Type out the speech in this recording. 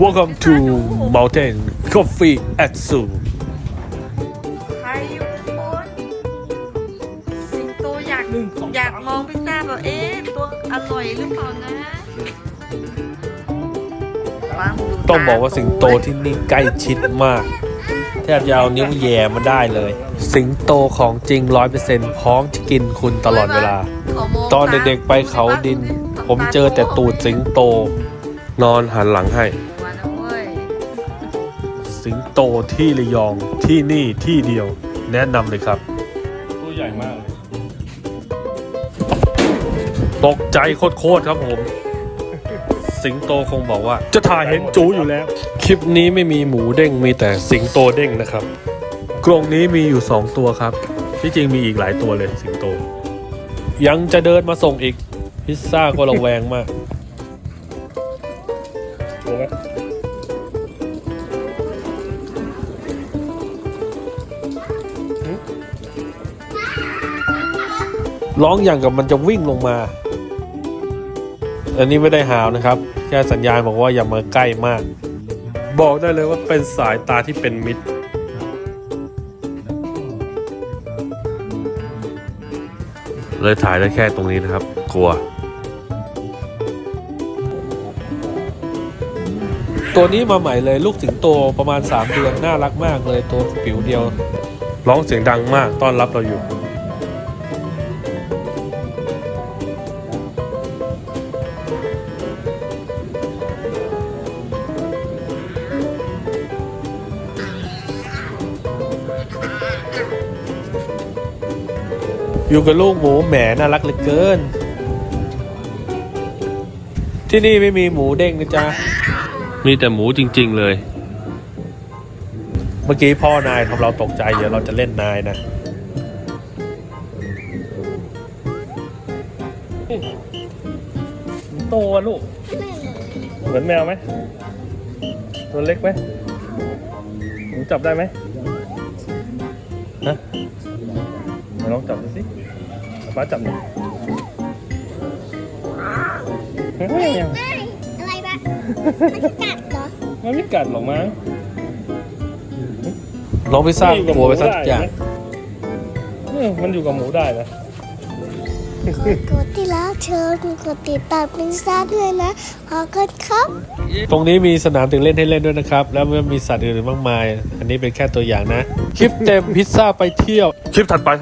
Welcome to Mountain Coffee at Zoo ใครอยู่บนสิงโตอยากอยากมองพิซซ่าแบบเอ๊ะตัวอร่อยหรือเปล่านะวางดูต้องบอกว่าสิงโตที่นี่ใกล้ชิดมาก แทบจะเอานิ้วแย่มาได้เลย สิงโตของจริงร้อยเปอร์เซ็นต์พร้อมจะกินคุณตลอดเวลา ตอนเด็กๆไปเขาดิน ผมเจอแต่ตูดสิงโต นอนหันหลังให้ สิงโตที่ระยองที่นี่ที่เดียว แนะนำเลยครับ ตัวใหญ่มากเลยตกใจโคตรๆครับผม สิงโตคงบอกว่า จะถ่ายเห็นจูอยู่แล้ว คลิปนี้ไม่มีหมูเด้งมีแต่สิงโตเด้งนะครับ กรงนี้มีอยู่ 2 ตัวครับ ที่จริงมีอีกหลายตัวเลยสิงโต ยังจะเดินมาส่งอีก พิซซ่าก็ระแวงมากกลัวไหม ร้องอย่างกับมันจะวิ่งลงมา อันนี้ไม่ได้หาวนะครับ แค่สัญญาณบอกว่าอย่ามาใกล้มาก บอกได้เลยว่าเป็นสายตาที่เป็นมิตร เลยถ่ายได้แค่ตรงนี้นะครับ กลัว ตัวนี้มาใหม่เลยลูกสิงโตประมาณ 3 เดือน น่ารักมากเลยตัวผิวเดียว ร้องเสียงดังมากต้อนรับเราอยู่อยู่กับลูกหมูแหมน่ารักเหลือเกิน ที่นี่ไม่มีหมูเด้งนะจ๊ะ มีแต่หมูจริง ๆ เลย เมื่อกี้พ่อนายทำเราตกใจ เดี๋ยวเราจะเล่นนายนะ โตวะลูก เหมือนแมวไหม ตัวเล็กไหมหนูจับได้ไหมฮะมาลองจับดูสิป้าจับหน่อยเฮ้ยไม่อะไรบ้างมันจะกัดเหรอ มันไม่กัดหรอกมั้ง น้องพิซซ่ากลัวไปสักอย่างเออมันอยู่กับหมูได้นะกดที่แล้วเชิญกดติดตามพิซซ่าด้วยนะ ขอบคุณครับ ตรงนี้มีสนามถึงเล่นให้เล่นด้วยนะครับ แล้วมันมีสัตว์อื่นๆมากมาย อันนี้เป็นแค่ตัวอย่างนะ คลิปเต็มพิซซ่าไปเที่ยว คลิปถัดไป